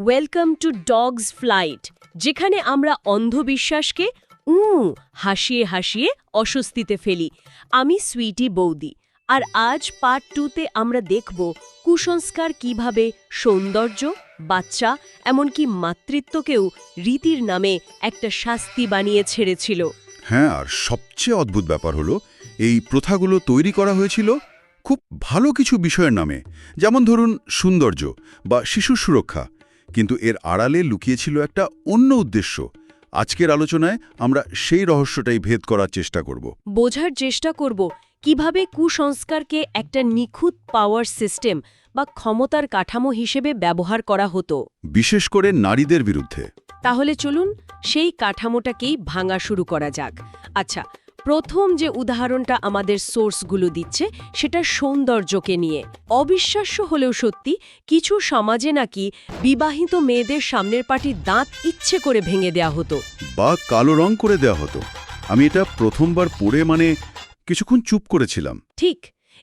Welcome to dogs flight যেখানে আমরা অন্ধবিশ্বাসকে, উ, হাসিয়ে হাসিয়ে অস্বস্তিতে ফেলি। আমি সুইটি বৌদি, আর আজ পার্ট টুতে আমরা দেখব কুসংস্কার কীভাবে সৌন্দর্য, বাচ্চা, এমনকি মাতৃত্বকেও রীতির নামে একটা শাস্তি বানিয়ে ছেড়েছিল। হ্যাঁ আর সবচেয়ে অদ্ভুত ব্যাপার হলো, এই প্রথাগুলো তৈরি করা হয়েছিল খুব ভালো কিছু বিষয়ের নামে। যেমন ধরুন, সৌন্দর্য বা শিশু সুরক্ষা। কিন্তু এর আড়ালে লুকিয়েছিল একটা অন্য উদ্দেশ্য। আজকের আলোচনায় আমরা সেই রহস্যটাই ভেদ করার চেষ্টা করব। বোঝার চেষ্টা করব কীভাবে কুসংস্কারকে একটা নিখুঁত পাওয়ার সিস্টেম বা ক্ষমতার কাঠামো হিসেবে ব্যবহার করা হতো। বিশেষ করে নারীদের বিরুদ্ধে। তাহলে চলুন সেই কাঠামোটাকেই ভাঙা শুরু করা যাক। আচ্ছা প্রথম যে উদাহরণটা আমাদের সোর্সগুলো দিচ্ছে সেটা সৌন্দর্যকে নিয়ে। অবিশ্বাস্য হলেও সত্যি কিছু সমাজে নাকি বিবাহিত মেয়েদের সামনের পাটি দাঁত ইচ্ছে করে ভেঙে দেয়া হতো। বা কালো রং করে দেওয়া হতো। আমি এটা প্রথমবার পড়ে মানে কিছুক্ষণ চুপ করেছিলাম। ঠিক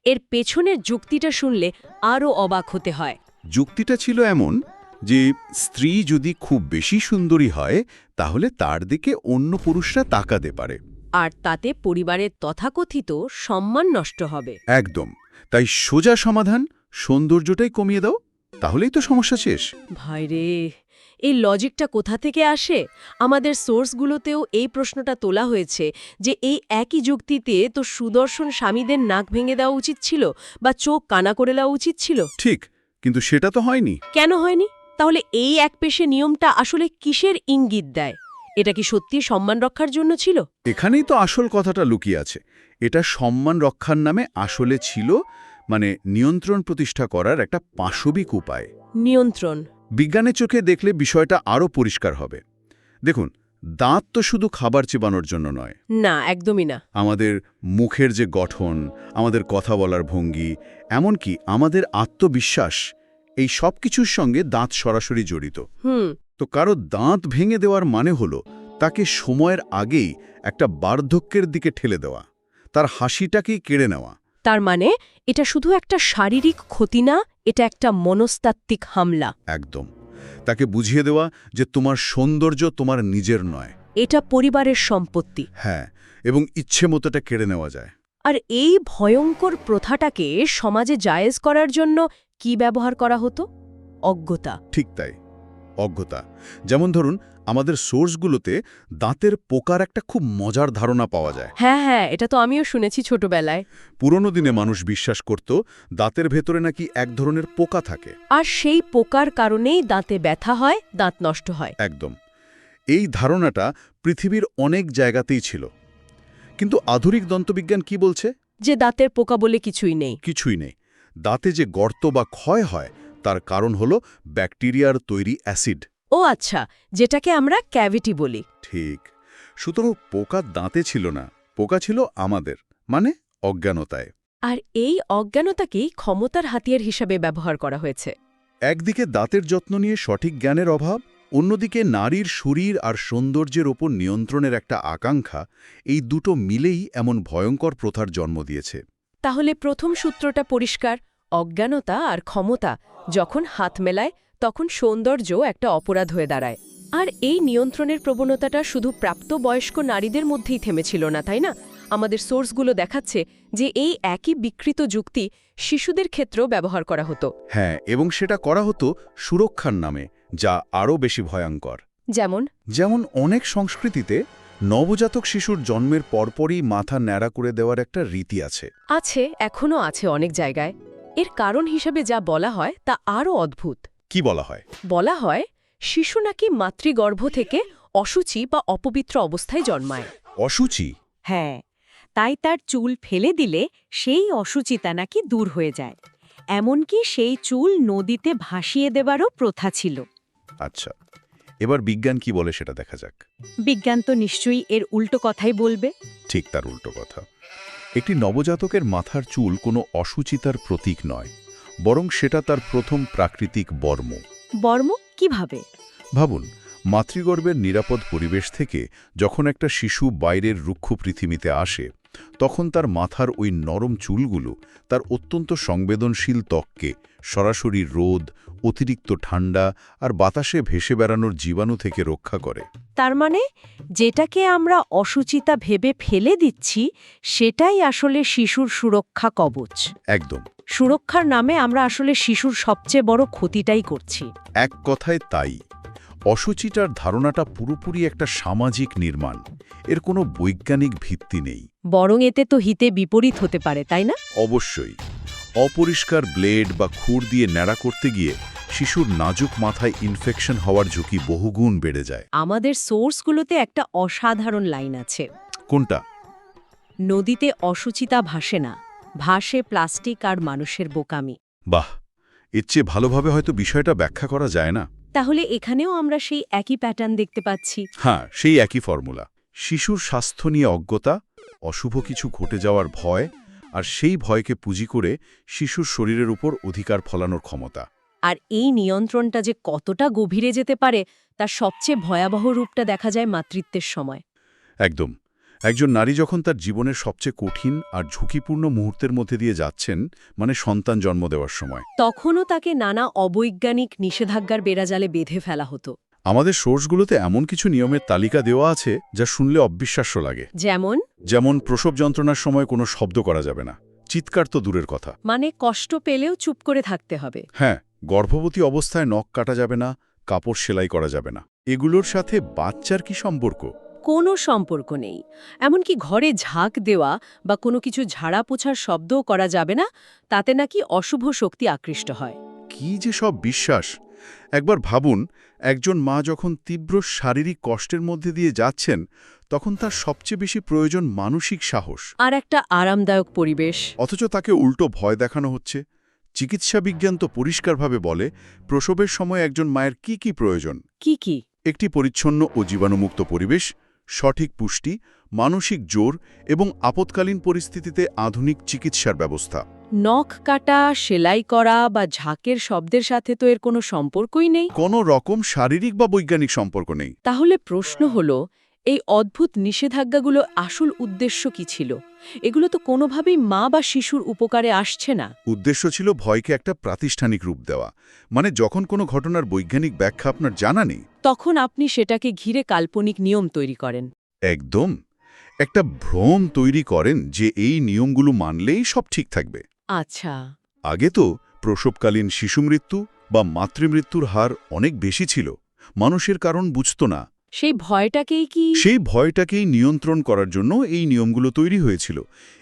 এর পেছনের যুক্তিটা শুনলে আরও অবাক হতে হয়। যুক্তিটা ছিল এমন যে স্ত্রী যদি খুব বেশি সুন্দরী হয় তাহলে তার দিকে অন্য পুরুষরা তাকাতে পারে। আর তাতে পরিবারের তথাকথিত সম্মান নষ্ট হবে। একদম। তাই সোজা সমাধান সৌন্দর্যটাই কমিয়ে দাও তাহলেই তো সমস্যা শেষ। ভাইরে এই লজিকটা কোথা থেকে আসে? আমাদের সোর্সগুলোতেও এই প্রশ্নটা তোলা হয়েছে যে এই একই যুক্তিতে তো সুদর্শন স্বামীদের নাক ভেঙে দেওয়া উচিত ছিল বা চোখ কানা করে দেওয়া উচিত ছিল। ঠিক কিন্তু সেটা তো হয়নি। কেন হয়নি? তাহলে এই এক পেশে নিয়মটা আসলে কিসের ইঙ্গিত দেয়? এটা কি সত্যি সম্মান রক্ষার জন্য ছিল? এখানেই তো আসল কথাটা লুকিয়ে আছে। এটা সম্মান রক্ষার নামে আসলে ছিল মানে নিয়ন্ত্রণ প্রতিষ্ঠা করার একটা পাশবিক উপায়। নিয়ন্ত্রণ। বিজ্ঞানের চোখে দেখলে বিষয়টা আরও পরিষ্কার হবে। দেখুন দাঁত তো শুধু খাবার চেবানোর জন্য নয়। না একদমই না। আমাদের মুখের যে গঠন আমাদের কথা বলার ভঙ্গি এমনকি আমাদের আত্মবিশ্বাস এই সব কিছুর সঙ্গে দাঁত সরাসরি জড়িত। হুম। তো কারও দাঁত ভেঙে দেওয়ার মানে হলো তাকে সময়ের আগেই একটা বার্ধক্যের দিকে ঠেলে দেওয়া তার হাসিটাকেই কেড়ে নেওয়া। তার মানে এটা শুধু একটা শারীরিক ক্ষতি না এটা একটা মনস্তাত্ত্বিক হামলা। একদম। তাকে বুঝিয়ে দেওয়া যে তোমার সৌন্দর্য তোমার নিজের নয়। এটা পরিবারের সম্পত্তি। হ্যাঁ এবং ইচ্ছে মতোটা কেড়ে নেওয়া যায়। আর এই ভয়ঙ্কর প্রথাটাকে সমাজে জায়েজ করার জন্য কি ব্যবহার করা হতো? অজ্ঞতা। ঠিক তাই। অজ্ঞতা। যেমন ধরুন আমাদের সোর্সগুলোতে দাঁতের পোকার একটা খুব মজার ধারণা পাওয়া যায়। হ্যাঁ হ্যাঁ এটা তো আমিও শুনেছি ছোটবেলায়। পুরনো দিনে মানুষ বিশ্বাস করত দাঁতের ভেতরে নাকি এক ধরনের পোকা থাকে। আর সেই পোকার কারণেই দাঁতে ব্যথা হয় দাঁত নষ্ট হয়। একদম। এই ধারণাটা পৃথিবীর অনেক জায়গাতেই ছিল। কিন্তু আধুনিক দন্তবিজ্ঞান কি বলছে? যে দাঁতের পোকা বলে কিছুই নেই। কিছুই নেই। দাঁতে যে গর্ত বা ক্ষয় হয় তার কারণ হল ব্যাকটেরিয়ার তৈরি অ্যাসিড। ও আচ্ছা যেটাকে আমরা ক্যাভিটি বলি। ঠিক। সুতরাং পোকা দাঁতে ছিল না পোকা ছিল আমাদের মানে অজ্ঞানতায়। আর এই অজ্ঞানতাকেই ক্ষমতার হাতিয়ার হিসাবে ব্যবহার করা হয়েছে। একদিকে দাঁতের যত্ন নিয়ে সঠিক জ্ঞানের অভাব অন্যদিকে নারীর শরীর আর সৌন্দর্যের ওপর নিয়ন্ত্রণের একটা আকাঙ্ক্ষা এই দুটো মিলেই এমন ভয়ঙ্কর প্রথার জন্ম দিয়েছে। তাহলে প্রথম সূত্রটা পরিষ্কার অজ্ঞানতা আর ক্ষমতা যখন হাত মেলায় তখন সৌন্দর্য একটা অপরাধ হয়ে দাঁড়ায়। আর এই নিয়ন্ত্রণের প্রবণতাটা শুধু প্রাপ্তবয়স্ক নারীদের মধ্যেই থেমেছিল না তাই না? আমাদের সোর্সগুলো দেখাচ্ছে যে এই একই বিকৃত যুক্তি শিশুদের ক্ষেত্রেও ব্যবহার করা হতো। হ্যাঁ এবং সেটা করা হতো সুরক্ষার নামে যা আরও বেশি ভয়ঙ্কর। যেমন? যেমন অনেক সংস্কৃতিতে নবজাতক শিশুর জন্মের পরপরই মাথা ন্যাড়া করে দেওয়ার একটা রীতি আছে। আছে এখনও আছে অনেক জায়গায়। এর কারণ হিসেবে যা বলা হয় তা আরও অদ্ভুত। কি বলা হয়? বলা হয় শিশু নাকি মাতৃগর্ভ থেকে অসুচি বা অপবিত্র অবস্থায় জন্মায়। অসুচি? হ্যাঁ তাই তার চুল ফেলে দিলে সেই অসুচিতা নাকি দূর হয়ে যায়। এমনকি সেই চুল নদীতে ভাসিয়ে দেবারও প্রথা ছিল। আচ্ছা এবার বিজ্ঞান কি বলে সেটা দেখা যাক। বিজ্ঞান তো নিশ্চয়ই এর উল্টো কথাই বলবে। ঠিক তার উল্টো কথা। একটি নবজাতকের মাথার চুল কোনো অসুচিতার প্রতীক নয় বরং সেটা তার প্রথম প্রাকৃতিক বর্ম। বর্ম কীভাবে? ভাবুন মাতৃগর্ভের নিরাপদ পরিবেশ থেকে যখন একটা শিশু বাইরের রুক্ষ পৃথিবীতে আসে তখন তার মাথার ওই নরম চুলগুলো তার অত্যন্ত সংবেদনশীল ত্বককে সরাসরি রোদ অতিরিক্ত ঠান্ডা আর বাতাসে ভেসে বেড়ানোর জীবাণু থেকে রক্ষা করে। তার মানে যেটাকে আমরা অসুচিতা ভেবে ফেলে দিচ্ছি সেটাই আসলে শিশুর সুরক্ষা কবচ। একদম। সুরক্ষার নামে আমরা আসলে শিশুর সবচেয়ে বড় ক্ষতিটাই করছি। এক কথায় তাই। অসুচিটার ধারণাটা পুরোপুরি একটা সামাজিক নির্মাণ। এর কোনো বৈজ্ঞানিক ভিত্তি নেই। বরং এতে তো হিতে বিপরীত হতে পারে তাই না? অবশ্যই। অপরিষ্কার ব্লেড বা খুর দিয়ে ন্যাড়া করতে গিয়ে শিশুর নাজুক মাথায় ইনফেকশন হওয়ার ঝুঁকি বহুগুণ বেড়ে যায়। আমাদের সোর্সগুলোতে একটা অসাধারণ লাইন আছে। কোনটা? নদীতে অসুচিতা ভাসে না ভাসে প্লাস্টিক আর মানুষের বোকামি। বাহ এর চেয়ে ভালোভাবে হয়তো বিষয়টা ব্যাখ্যা করা যায় না। তাহলে এখানেও আমরা সেই একই প্যাটার্ন দেখতে পাচ্ছি। হ্যাঁ সেই একই ফর্মুলা শিশুর স্বাস্থ্য নিয়ে অজ্ঞতা অশুভ কিছু ঘটে যাওয়ার ভয় আর সেই ভয়কে পুঁজি করে শিশুর শরীরের উপর অধিকার ফলানোর ক্ষমতা। আর এই নিয়ন্ত্রণটা যে কতটা গভীরে যেতে পারে তার সবচেয়ে ভয়াবহ রূপটা দেখা যায় মাতৃত্বের সময়। একদম। একজন নারী যখন তার জীবনের সবচেয়ে কঠিন আর ঝুঁকিপূর্ণ মুহূর্তের মধ্যে দিয়ে যাচ্ছেন মানে সন্তান জন্ম দেওয়ার সময়। তখনও তাকে নানা অবৈজ্ঞানিক নিষেধাজ্ঞার বেড়াজালে বেঁধে ফেলা হতো। আমাদের সোর্সগুলোতে এমন কিছু নিয়মের তালিকা দেওয়া আছে যা শুনলে অবিশ্বাস্য লাগে। যেমন? যেমন প্রসব যন্ত্রণার সময় কোনো শব্দ করা যাবে না। চিৎকার তো দূরের কথা। মানে কষ্ট পেলেও চুপ করে থাকতে হবে। হ্যাঁ গর্ভবতী অবস্থায় নখ কাটা যাবে না কাপড় সেলাই করা যাবে না। এগুলোর সাথে বাচ্চার কি সম্পর্ক? কোনো সম্পর্ক নেই। এমনকি ঘরে ঝাঁক দেওয়া বা কোনো কিছু ঝাড়া পোছার শব্দও করা যাবে না তাতে নাকি অশুভ শক্তি আকৃষ্ট হয়। কি যে সব বিশ্বাস! একবার ভাবুন একজন মা যখন তীব্র শারীরিক কষ্টের মধ্যে দিয়ে যাচ্ছেন তখন তার সবচেয়ে বেশি প্রয়োজন মানসিক সাহস। আর একটা আরামদায়ক পরিবেশ। অথচ তাকে উল্টো ভয় দেখানো হচ্ছে। চিকিৎসা বিজ্ঞান তো পরিষ্কারভাবে বলে প্রসবের সময় একজন মায়ের কি কি প্রয়োজন? কি কি? একটি পরিচ্ছন্ন ও জীবাণুমুক্ত পরিবেশ সঠিক পুষ্টি মানসিক জোর এবং আপৎকালীন পরিস্থিতিতে আধুনিক চিকিৎসার ব্যবস্থা। নখ কাটা সেলাই করা বা ঝাঁকের শব্দের সাথে তো এর কোনো সম্পর্কই নেই। কোনো রকম শারীরিক বা বৈজ্ঞানিক সম্পর্ক নেই। তাহলে প্রশ্ন হলো এই অদ্ভুত নিষেধাজ্ঞাগুলো আসল উদ্দেশ্য কি ছিল? এগুলো তো কোনোভাবেই মা বা শিশুর উপকারে আসছে না। উদ্দেশ্য ছিল ভয়কে একটা প্রাতিষ্ঠানিক রূপ দেওয়া। মানে যখন কোনো ঘটনার বৈজ্ঞানিক ব্যাখ্যা আপনার জানা নেই। তখন আপনি সেটাকে ঘিরে কাল্পনিক নিয়ম তৈরি করেন। একদম। একটা ভ্রম তৈরি করেন যে এই নিয়মগুলো মানলেই সব ঠিক থাকবে। আচ্ছা। আগে তো প্রসবকালীন শিশুমৃত্যু বা মাতৃমৃত্যুর হার অনেক বেশি ছিল। মানুষের কারণ বুঝত না। সেই ভয়টাকেই কি সেই ভয়টাকেই নিয়ন্ত্রণ করার জন্য এই নিয়মগুলো তৈরি হয়েছিল।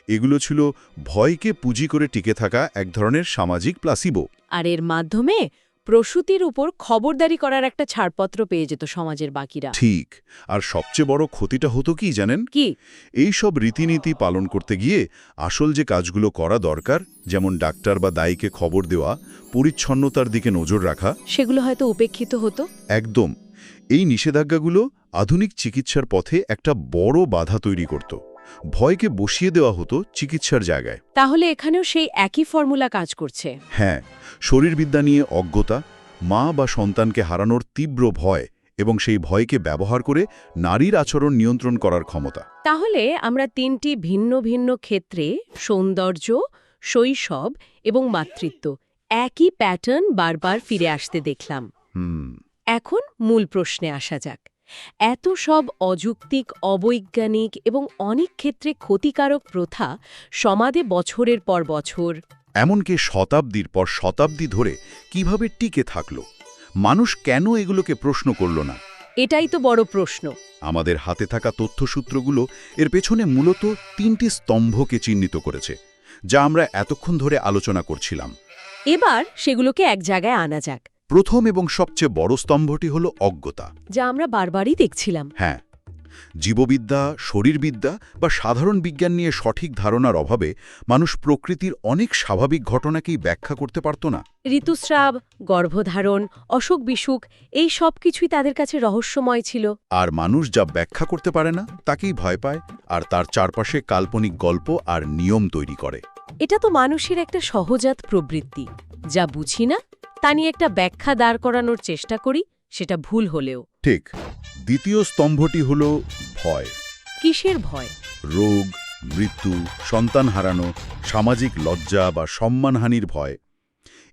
এগুলো ছিল ভয়কে পুঁজি করে টিকে থাকা এক ধরনের সামাজিক প্লাসিবো আর এর মাধ্যমে প্রসূতির উপর খবরদারি করার একটা ছাড়পত্র পেয়ে যেত সমাজের বাকিরা। ঠিক আর সবচেয়ে বড় ক্ষতিটা হতো কি জানেন? কি? এই সব রীতিনীতি পালন করতে গিয়ে আসল যে কাজগুলো করা দরকার যেমন ডাক্তার বা দায়ীকে খবর দেওয়া পরিচ্ছন্নতার দিকে নজর রাখা। সেগুলো হয়তো উপেক্ষিত হতো। একদম এই নিষেধাজ্ঞাগুলো আধুনিক চিকিৎসার পথে একটা বড় বাধা তৈরি করত। ভয়কে বসিয়ে দেওয়া হতো চিকিৎসার জায়গায়। তাহলে এখানেও সেই একই ফর্মুলা কাজ করছে। হ্যাঁ শরীরবিদ্যা নিয়ে অজ্ঞতা মা বা সন্তানকে হারানোর তীব্র ভয় এবং সেই ভয়কে ব্যবহার করে নারীর আচরণ নিয়ন্ত্রণ করার ক্ষমতা। তাহলে আমরা তিনটি ভিন্ন ভিন্ন ক্ষেত্রে সৌন্দর্য শৈশব এবং মাতৃত্ব একই প্যাটার্ন বারবার ফিরে আসতে দেখলাম। হুম। এখন মূল প্রশ্নে আসা যাক। এত সব অযৌক্তিক অবৈজ্ঞানিক এবং অনেক ক্ষেত্রে ক্ষতিকারক প্রথা সমাজে বছরের পর বছর। এমনকি শতাব্দীর পর শতাব্দী ধরে কীভাবে টিকে থাকল? মানুষ কেন এগুলোকে প্রশ্ন করল না? এটাই তো বড় প্রশ্ন। আমাদের হাতে থাকা তথ্যসূত্রগুলো এর পেছনে মূলত তিনটি স্তম্ভকে চিহ্নিত করেছে যা আমরা এতক্ষণ ধরে আলোচনা করছিলাম। এবার সেগুলোকে এক জায়গায় আনা যাক। প্রথম এবং সবচেয়ে বড় স্তম্ভটি হল অজ্ঞতা। যা আমরা বারবারই দেখছিলাম। হ্যাঁ জীববিদ্যা শরীরবিদ্যা বা সাধারণ বিজ্ঞান নিয়ে সঠিক ধারণার অভাবে মানুষ প্রকৃতির অনেক স্বাভাবিক ঘটনাকেই ব্যাখ্যা করতে পারত না। ঋতুস্রাব গর্ভধারণ অসুখ বিসুখ এই সব কিছুই তাদের কাছে রহস্যময় ছিল। আর মানুষ যা ব্যাখ্যা করতে পারে না তাকেই ভয় পায় আর তার চারপাশে কাল্পনিক গল্প আর নিয়ম তৈরি করে। এটা তো মানুষের একটা সহজাত প্রবৃত্তি যা বুঝি না? তা নিয়ে একটা ব্যাখ্যা দাঁড় করানোর চেষ্টা করি সেটা ভুল হলেও। ঠিক। দ্বিতীয় স্তম্ভটি হল ভয়। কিসের ভয়? রোগ মৃত্যু সন্তান হারানো সামাজিক লজ্জা বা সম্মানহানির ভয়।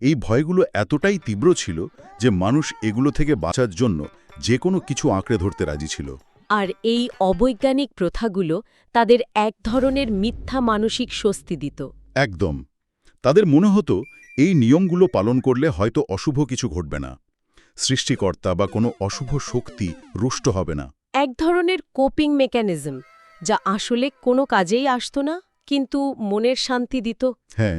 এই ভয়গুলো এতটাই তীব্র ছিল যে মানুষ এগুলো থেকে বাঁচার জন্য যে কোনো কিছু আঁকড়ে ধরতে রাজি ছিল। আর এই অবৈজ্ঞানিক প্রথাগুলো তাদের এক ধরনের মিথ্যা মানসিক স্বস্তি দিত। একদম। তাদের মনে হতো এই নিয়মগুলো পালন করলে হয়তো অশুভ কিছু ঘটবে না। সৃষ্টিকর্তা বা কোনো অশুভ শক্তি রুষ্ট হবে না। এক ধরনের কোপিং মেকানিজম যা আসলে কোনো কাজেই আসত না কিন্তু মনের শান্তি দিত। হ্যাঁ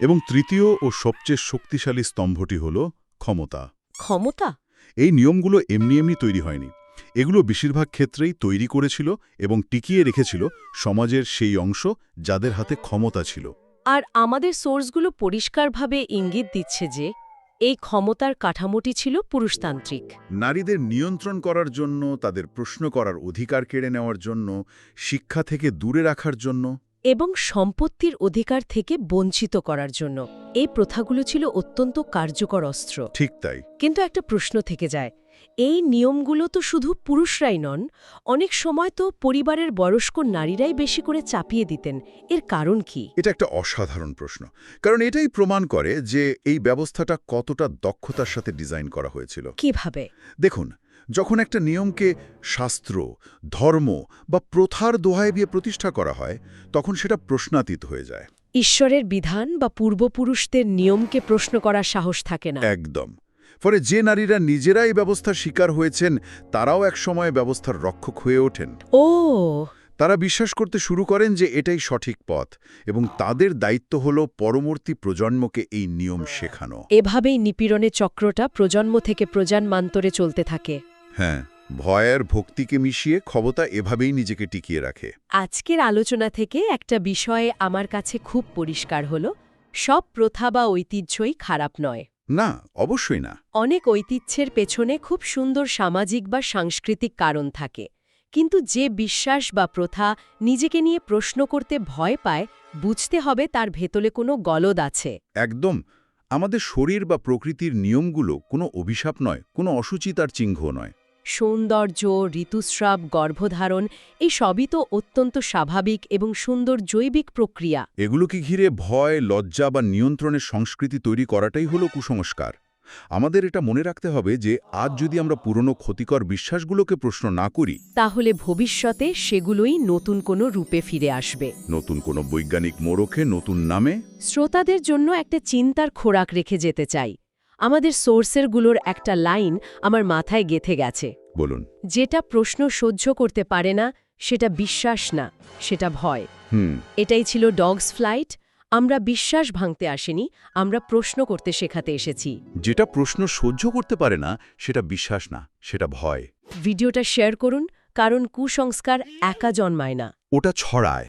এবং তৃতীয় ও সবচেয়ে শক্তিশালী স্তম্ভটি হল ক্ষমতা। ক্ষমতা? এই নিয়মগুলো এমনি এমনি তৈরি হয়নি। এগুলো বেশিরভাগ ক্ষেত্রেই তৈরি করেছিল এবং টিকিয়ে রেখেছিল সমাজের সেই অংশ যাদের হাতে ক্ষমতা ছিল। আর আমাদের সোর্সগুলো পরিষ্কারভাবে ইঙ্গিত দিচ্ছে যে এই ক্ষমতার কাঠামোটি ছিল পুরুষতান্ত্রিক। নারীদের নিয়ন্ত্রণ করার জন্য তাদের প্রশ্ন করার অধিকার কেড়ে নেওয়ার জন্য শিক্ষা থেকে দূরে রাখার জন্য। এবং সম্পত্তির অধিকার থেকে বঞ্চিত করার জন্য। এই প্রথাগুলো ছিল অত্যন্ত কার্যকর অস্ত্র। ঠিক তাই। কিন্তু একটা প্রশ্ন থেকে যায় এই নিয়মগুলো তো শুধু পুরুষরাই নন অনেক সময় তো পরিবারের বয়স্ক নারীরাই বেশি করে চাপিয়ে দিতেন। এর কারণ কি? এটা একটা অসাধারণ প্রশ্ন কারণ এটাই প্রমাণ করে যে এই ব্যবস্থাটা কতটা দক্ষতার সাথে ডিজাইন করা হয়েছিল। কীভাবে? দেখুন যখন একটা নিয়মকে শাস্ত্র ধর্ম বা প্রথার দোহায় দিয়ে প্রতিষ্ঠা করা হয় তখন সেটা প্রশ্নাতীত হয়ে যায়। ঈশ্বরের বিধান বা পূর্বপুরুষদের নিয়মকে প্রশ্ন করার সাহস থাকে না। একদম। ফলে যে নারীরা নিজেরাই ব্যবস্থার শিকার হয়েছেন তারাও একসময় ব্যবস্থার রক্ষক হয়ে ওঠেন। ও। তারা বিশ্বাস করতে শুরু করেন যে এটাই সঠিক পথ এবং তাদের দায়িত্ব হল পরবর্তী প্রজন্মকে এই নিয়ম শেখানো। এভাবেই নিপীড়নের চক্রটা প্রজন্ম থেকে প্রজন্মান্তরে চলতে থাকে। হ্যাঁ ভয়ের ভক্তিকে মিশিয়ে ক্ষমতা এভাবেই নিজেকে টিকিয়ে রাখে। আজকের আলোচনা থেকে একটা বিষয়ে আমার কাছে খুব পরিষ্কার হল সব প্রথা বা ঐতিহ্যই খারাপ নয়। না অবশ্যই না। অনেক ঐতিহ্যের পেছনে খুব সুন্দর সামাজিক বা সাংস্কৃতিক কারণ থাকে। কিন্তু যে বিশ্বাস বা প্রথা নিজেকে নিয়ে প্রশ্ন করতে ভয় পায় বুঝতে হবে তার ভেতরে কোনো গলদ আছে। একদম। আমাদের শরীর বা প্রকৃতির নিয়মগুলো কোনো অভিশাপ নয় কোনো অসুচিতার চিহ্ন নয়। সৌন্দর্য ঋতুস্রাব গর্ভধারণ এই সবই তো অত্যন্ত স্বাভাবিক এবং সুন্দর জৈবিক প্রক্রিয়া। এগুলোকে ঘিরে ভয় লজ্জা বা নিয়ন্ত্রণের সংস্কৃতি তৈরি করাটাই হলো কুসংস্কার। আমাদের এটা মনে রাখতে হবে যে আজ যদি আমরা পুরনো ক্ষতিকর বিশ্বাসগুলোকে প্রশ্ন না করি তাহলে ভবিষ্যতে সেগুলোই নতুন কোনো রূপে ফিরে আসবে। নতুন কোনো বৈজ্ঞানিক মোড়কে নতুন নামে শ্রোতাদের জন্য একটা চিন্তার খোরাক রেখে যেতে চাই। আমাদের সোর্সেরগুলোর একটা লাইন আমার মাথায় গেথে গেছে। বলুন। যেটা প্রশ্ন সহ্য করতে পারে না সেটা বিশ্বাস না সেটা ভয়। হুম। এটাই ছিল ডগস ফ্লাইট। আমরা বিশ্বাস ভাঙতে আসেনি আমরা প্রশ্ন করতে শেখাতে এসেছি। যেটা প্রশ্ন সহ্য করতে পারে না সেটা বিশ্বাস না সেটা ভয়। ভিডিওটা শেয়ার করুন কারণ কুসংস্কার একা জন্মায় না। ওটা ছড়ায়।